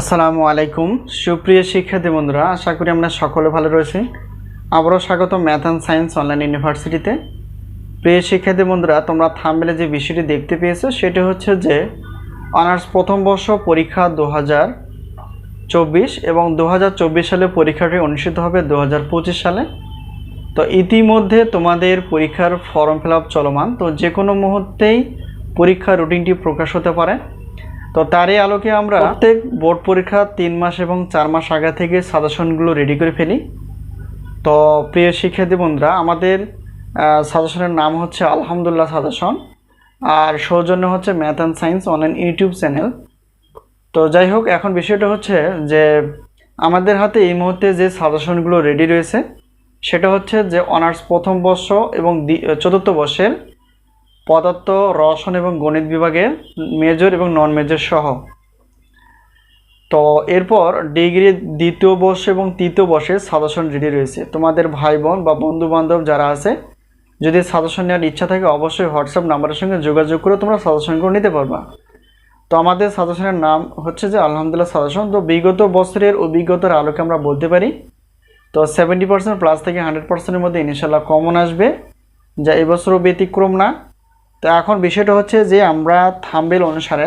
আসসালামু আলাইকুম। সুপ্রিয় শিক্ষার্থী বন্ধুরা, আশা করি আমরা সকলে ভালো রয়েছি। আবারও স্বাগত ম্যাথ অ্যান্ড সায়েন্স অনলাইন ইউনিভার্সিটিতে। প্রিয় শিক্ষার্থী বন্ধুরা, তোমরা থামবেলে যে বিষয়টি দেখতে পেয়েছ, সেটি হচ্ছে যে, অনার্স প্রথম বর্ষ পরীক্ষা দু চব্বিশ এবং দু হাজার চব্বিশ সালে পরীক্ষাটি অনুষ্ঠিত হবে দু হাজার পঁচিশ সালে। তো ইতিমধ্যে তোমাদের পরীক্ষার ফর্ম ফিল চলমান। তো যে কোনো মুহূর্তেই পরীক্ষার রুটিনটি প্রকাশ হতে পারে। তো তারই আলোকে আমরা প্রত্যেক বোর্ড পরীক্ষা তিন মাস এবং চার মাস আগে থেকে সাজেশনগুলো রেডি করে ফেলি। তো প্রিয় শিক্ষার্থী বন্ধুরা আমাদের সাজেশনের নাম হচ্ছে আলহামদুলিল্লাহ সাজেশন আর সৌজন্য হচ্ছে math and science online YouTube channel. তো যাই হোক এখন বিষয়টা হচ্ছে যে আমাদের হাতে এই মুহূর্তে যে সাজেশনগুলো রেডি রয়েছে সেটা হচ্ছে যে অনার্স প্রথম বর্ষ এবং চতুর্থ বর্ষের পদার্থ, রসায়ন এবং গণিত বিভাগের মেজর এবং নন মেজর সহ। তো এরপর ডিগ্রি দ্বিতীয় বর্ষ এবং তৃতীয় বর্ষের সাজেশন রেডি রয়েছে। তোমাদের ভাই বোন বা বন্ধু বান্ধব যারা আছে, যদি সাজেশন নেওয়ার ইচ্ছা থাকে, অবশ্যই হোয়াটসঅ্যাপ নাম্বারের সঙ্গে যোগাযোগ করে তোমরা সাজেশনগুলো নিতে পারবা। তো আমাদের সাজেশনের নাম হচ্ছে যে, আলহামদুলিল্লাহ সাজেশন তো বিগত বছরের অভিজ্ঞতার আলোকে আমরা বলতে পারি, তো সেভেন্টি পার্সেন্ট প্লাস থেকে হান্ড্রেড পার্সেন্টের মধ্যে ইনশাল্লাহ কমন আসবে। যা এবছরও ব্যতিক্রম না। তো এখন বিষয়টা হচ্ছে যে আমরা থাম্বেল অনুসারে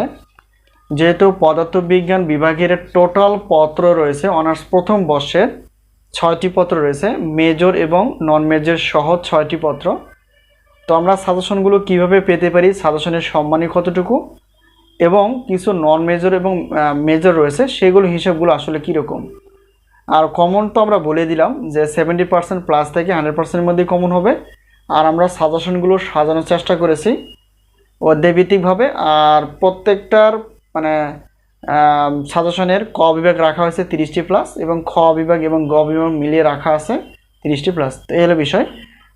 যেহেতু পদার্থবিজ্ঞান বিভাগের টোটাল পত্র রয়েছে, অনার্স প্রথম বর্ষের ছয়টি পত্র রয়েছে, মেজর এবং নন মেজর সহ ছয়টি পত্র। তো আমরা সাজেশনগুলো কীভাবে পেতে পারি, সাজেশনের সম্মানী কতটুকু? এবং কিছু নন মেজর এবং মেজর রয়েছে, সেগুলো হিসাবগুলো আসলে কীরকম? আর কমন তো আমরা বলে দিলাম যে সেভেন্টি পার্সেন্ট প্লাস থেকে হান্ড্রেড পার্সেন্টের মধ্যেই কমন হবে। আর আমরা সাজেশনগুলো সাজানোর চেষ্টা করেছি অধ্যায়ভিত্তিকভাবে আর প্রত্যেকটার মানে সাজেশনের ক বিভাগ রাখা হয়েছে তিরিশটি প্লাস এবং খ বিভাগ এবং গ বিভাগ মিলিয়ে রাখা আছে তিরিশটি প্লাস তো এই হলো বিষয়।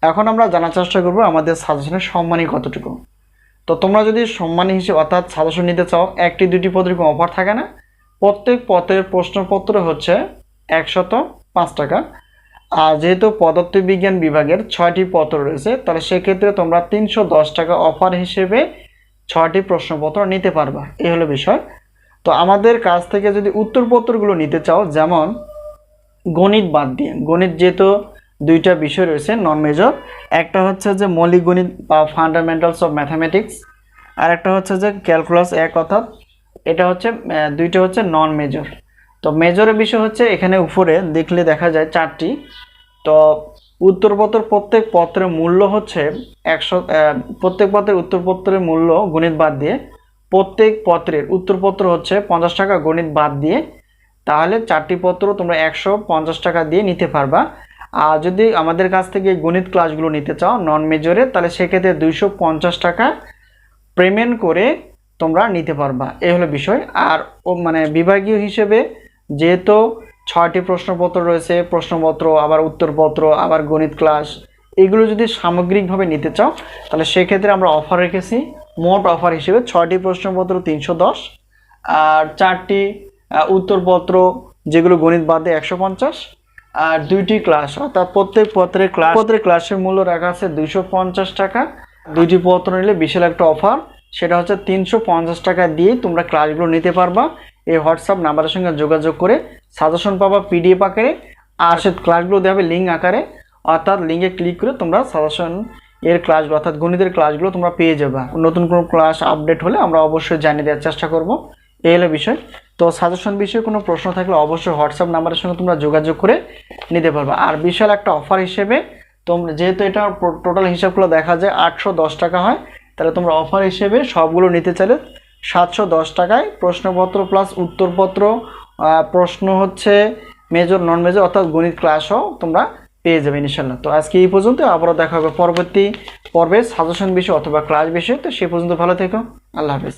এখন আমরা জানার চেষ্টা করব আমাদের সাজেশনের সম্মানী কতটুকু। তো তোমরা যদি সম্মানী হিসেবে, অর্থাৎ সাজেশন নিতে চাও, একটি, দুটি পদের কোনো অফার থাকে না। প্রত্যেক পত্রের প্রশ্নপত্র হচ্ছে একশত পাঁচ টাকা। আর যেহেতু পদার্থবিজ্ঞান বিভাগের ছয়টি পত্র রয়েছে, তাহলে সেক্ষেত্রে তোমরা তিনশো দশ টাকা অফার হিসেবে ছয়টি প্রশ্নপত্র নিতে পারবা। এই হলো বিষয়। তো আমাদের কাছ থেকে যদি উত্তরপত্রগুলো নিতে চাও, যেমন গণিত বাদ দিয়ে। গণিত যেহেতু দুইটা বিষয় রয়েছে নন মেজর একটা হচ্ছে যে মৌলিক গণিত বা ফান্ডামেন্টালস অফ ম্যাথামেটিক্স আর একটা হচ্ছে যে ক্যালকুলাস এক অর্থাৎ এটা হচ্ছে দুইটা হচ্ছে নন মেজর তো মেজরের বিষয় হচ্ছে এখানে উপরে দেখলে দেখা যায় চারটি। তো উত্তরপত্র প্রত্যেক পত্রের মূল্য হচ্ছে একশো প্রত্যেক পত্রের উত্তরপত্রের মূল্য গণিত বাদ দিয়ে প্রত্যেক পত্রের উত্তরপত্র হচ্ছে পঞ্চাশ টাকা গণিত বাদ দিয়ে তাহলে চারটি পত্র তোমরা একশো পঞ্চাশ টাকা দিয়ে নিতে পারবা। আর যদি আমাদের কাছ থেকে গণিত ক্লাসগুলো নিতে চাও নন মেজরে তাহলে সেক্ষেত্রে দুইশো পঞ্চাশ টাকা পেমেন্ট করে তোমরা নিতে পারবা। এই হলো বিষয়। আর ও মানে বিভাগীয় হিসেবে যেহেতু ছয়টি প্রশ্নপত্র রয়েছে, প্রশ্নপত্র, আবার উত্তরপত্র, আবার গণিত ক্লাস এগুলো যদি সামগ্রিকভাবে নিতে চাও, তাহলে সেক্ষেত্রে আমরা অফার রেখেছি। মোট অফার হিসেবে ছয়টি প্রশ্নপত্র তিনশো দশ, আর চারটি উত্তরপত্র, যেগুলো গণিত বাদে একশো পঞ্চাশ, আর দুইটি ক্লাস অর্থাৎ প্রত্যেক পত্রের ক্লাস পত্রের ক্লাসের মূল্য রাখা আছে দুইশো পঞ্চাশ টাকা। দুইটি পত্র নিলে বিশাল একটা অফার সেটা হচ্ছে তিনশো পঞ্চাশ টাকা দিয়ে তোমরা ক্লাসগুলো নিতে পারবা। এই হোয়াটসঅ্যাপ নাম্বারের সঙ্গে যোগাযোগ করে সাজেশন পাবা পিডিএফ আকারে। আর সে ক্লাসগুলো দেওয়া হবে লিঙ্ক আকারে। অর্থাৎ লিঙ্কে ক্লিক করে তোমরা সাজেশন এর ক্লাসগুলো অর্থাৎ গণিতের ক্লাসগুলো তোমরা পেয়ে যাবে। নতুন কোনো ক্লাস আপডেট হলে আমরা অবশ্যই জানিয়ে দেওয়ার চেষ্টা করব। এই হলো বিষয়। তো সাজেশন বিষয়ে কোনো প্রশ্ন থাকলে অবশ্যই হোয়াটসঅ্যাপ নাম্বারের সঙ্গে তোমরা যোগাযোগ করে নিতে পারবে। আর বিশাল একটা অফার হিসেবে তোমরা যেহেতু এটা টোটাল হিসাবগুলো দেখা যায় আটশো দশ টাকা হয়, তাহলে তোমরা অফার হিসেবে সবগুলো নিতে চাইলে সাতশো দশ টাকায় প্রশ্নপত্র প্লাস উত্তরপত্র প্রশ্ন হচ্ছে মেজর নন মেজর অর্থাৎ গণিত ক্লাসও তোমরা পেয়ে যাবে ইনশাল্লাহ তো আজকে এই পর্যন্ত আবারও দেখা হবে পরবর্তী পর্বে সাজেশন বিষয় অথবা ক্লাস বিষয়, তো সে পর্যন্ত ভালো থেকো, আল্লাহ হাফেজ।